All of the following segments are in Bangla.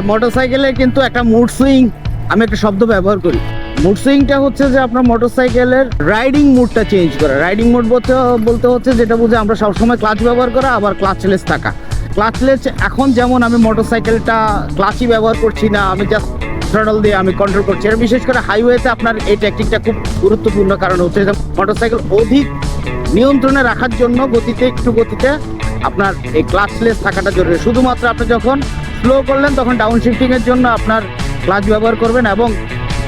মোটরসাইকেলে কিন্তু একটা মুড সুইং আমি একটা শব্দ ব্যবহার করি। মুড সুইংটা হচ্ছে যে আপনার মোটরসাইকেলের রাইডিং মুডটা চেঞ্জ করা। রাইডিং মুড বলতে বলতে হচ্ছে যেটা বুঝে আমরা সবসময় ক্লাচ ব্যবহার করা, আবার ক্লাচলেস থাকা। ক্লাচলেস এখন যেমন আমি মোটরসাইকেলটা ক্লাচই ব্যবহার করছি না, আমি জাস্ট থ্রডল দিয়ে আমি কন্ট্রোল করছি। আর বিশেষ করে হাইওয়েতে আপনার এই টেকনিকটা খুব গুরুত্বপূর্ণ কারণ হচ্ছে মোটরসাইকেল অধিক নিয়ন্ত্রণে রাখার জন্য গতিতে, একটু গতিতে আপনার এই ক্লাচলেস থাকাটা জরুরি। শুধুমাত্র আপনি যখন স্লো করলেন, তখন ডাউন শিফটিং এর জন্য আপনার ক্লাচ ব্যবহার করবেন এবং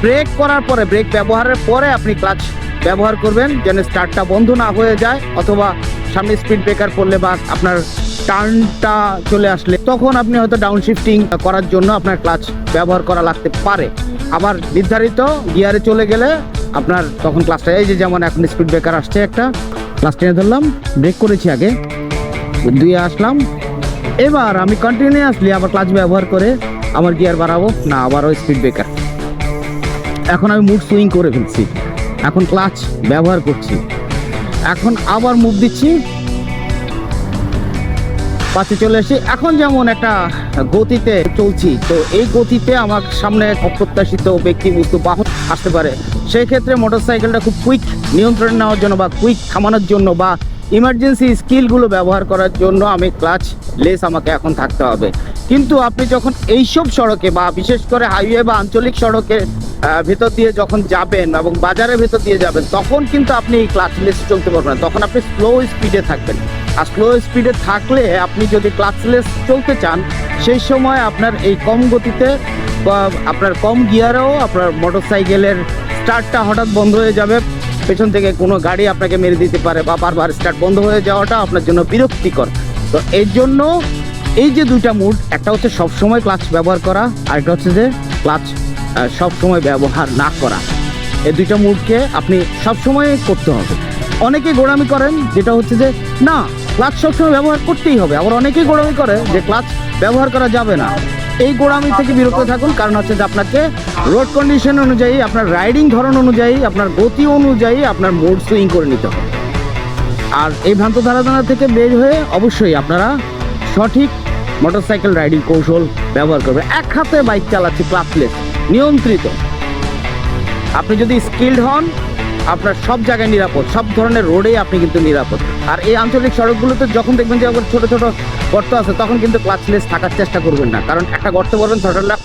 ব্রেক করার পরে ব্রেক ব্যবহারের পরে আপনি ক্লাচ ব্যবহার করবেন, যেন স্টার্টটা বন্ধ না হয়ে যায় অথবা সামনে স্পিড ব্রেকার পড়লে বা আপনার টার্নটা চলে আসলে, তখন আপনি হয়তো ডাউন শিফটিং করার জন্য আপনার ক্লাচ ব্যবহার করা লাগতে পারে। আবার নির্ধারিত গিয়ারে চলে গেলে আপনার তখন ক্লাসটা এই যে যেমন এখন স্পিড ব্রেকার আসছে একটা ক্লাস টেনে ধরলাম ব্রেক করেছি আগে, দুয়ে আসলাম এবার আমি কন্টিনিউয়াসলি আবার ক্লাচ ব্যবহার করে আমার গিয়ার বাড়াবো। না, আবারও স্পিড ব্রেকার এখন আমি মুড সুইং করে ফেলছি। এখন ক্লাচ ব্যবহার করছি। এখন আবার মুভ দিচ্ছি। পাশে চলে এসে এখন যেমন একটা গতিতে চলছি, তো এই গতিতে আমার সামনে অপ্রত্যাশিত ব্যক্তি বস্তু বাহন আসতে পারে। সেই ক্ষেত্রে মোটরসাইকেলটা খুব কুইক নিয়ন্ত্রণে নেওয়ার জন্য বা কুইক থামানোর জন্য বা ইমার্জেন্সি স্কিলগুলো ব্যবহার করার জন্য আমি ক্লাচ লেস আমাকে এখন থাকতে হবে। কিন্তু আপনি যখন এইসব সড়কে বা বিশেষ করে হাইওয়ে বা আঞ্চলিক সড়কে ভেতর দিয়ে যখন যাবেন এবং বাজারের ভেতর দিয়ে যাবেন, তখন কিন্তু আপনি এই ক্লাচ লেস চলতে পারবেন তখন আপনি স্লো স্পিডে থাকবেন। আর স্লো স্পিডে থাকলে আপনি যদি ক্লাচলেস চলতে চান, সেই সময় আপনার এই কম গতিতে আপনার কম গিয়ারেও আপনার মোটরসাইকেলের স্টার্টটা হঠাৎ বন্ধ হয়ে যাবে। পেছন থেকে কোনো গাড়ি আপনাকে মেরে দিতে পারে বা বারবার স্টার্ট বন্ধ হয়ে যাওয়াটা আপনার জন্য বিরক্তিকর। তো এর জন্য এই যে দুইটা মুড একটা হচ্ছে সবসময় ক্লাচ ব্যবহার করা আর একটা হচ্ছে যে ক্লাচ সবসময় ব্যবহার না করা। এই দুইটা মুডকে আপনি সবসময় করতে হবে। অনেকে গোড়ামি করেন, যেটা হচ্ছে যে, না ক্লাচ সবসময় ব্যবহার করতেই হবে। আবার অনেকেই গোড়ামি করে যে ক্লাচ ব্যবহার করা যাবে না। এই গোড়ামি থেকে বিরত থাকুন, কারণ হচ্ছে যে আপনাকে রোড কন্ডিশন অনুযায়ী, আপনার রাইডিং ধরন অনুযায়ী, আপনার গতি অনুযায়ী, আপনার মোড সুইং করে নিতে হবে। আর এই ভ্রান্ত ধারাধারা থেকে বের হয়ে অবশ্যই আপনারা সঠিক মোটরসাইকেল রাইডিং কৌশল ব্যবহার করবে এক হাতে বাইক চালাচ্ছি ক্লাসলেস নিয়ন্ত্রিত। আপনি যদি স্কিল্ড হন, আপনার সব জায়গায় নিরাপদ। সব ধরনের রোডেই আপনি কিন্তু নিরাপদ। আর এই আঞ্চলিক সড়কগুলোতে যখন দেখবেন যে আবার ছোটো ছোটো গর্ত আছে, তখন কিন্তু ক্লাচলেস থাকার চেষ্টা করবেন না। কারণ একটা গর্ত পড়বেন থ্রটলটা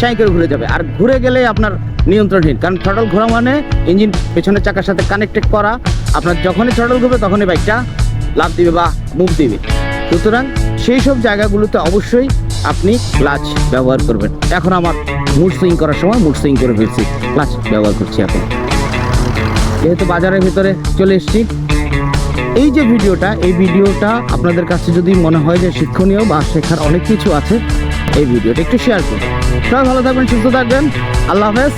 চাই করে ঘুরে যাবে। আর ঘুরে গেলে আপনার নিয়ন্ত্রণহীন। কারণ থ্রটল ঘোরা মানে ইঞ্জিন পেছনের চাকার সাথে কানেক্টেড করা। আপনার যখনই থ্রটল ঘুরবে, তখনই বাইকটা লাভ দিবে বা মুভ দিবে। সুতরাং সেই সব জায়গাগুলোতে অবশ্যই আপনি ক্লাচ ব্যবহার করবেন। এখন আমার মুড সুইং করার সময় মুড সুইং করে ফেলছি। ক্লাচ ব্যবহার করছি এখন। যেহেতু বাজারের ভিতরে চলে এসেছি, এই যে ভিডিওটা, এই ভিডিওটা আপনাদের কাছে যদি মনে হয় যে শিক্ষণীয় বা শেখার অনেক কিছু আছে, এই ভিডিওটা একটু শেয়ার করুন। সবাই ভালো থাকবেন, সুস্থ থাকবেন। আল্লাহ হাফেজ।